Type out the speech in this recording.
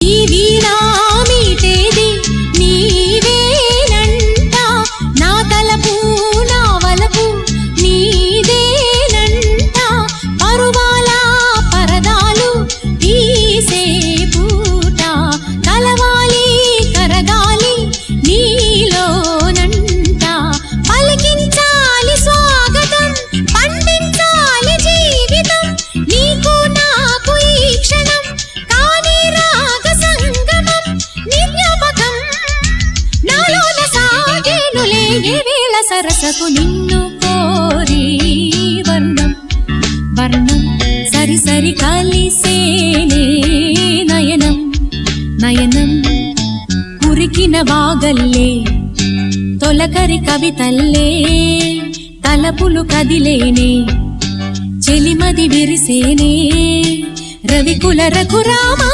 ఈ సాగేనులే వేళ సరసకు నిన్ను కోరి వర్ణం వర్ణం సరి సరి కలిసేనే నయనం నయనం కురికిన వాగల్లే తొలకరి కవితల్లే తలపులు కదిలేనే చెలిమది విరిసేనే రవికుల రఘురామా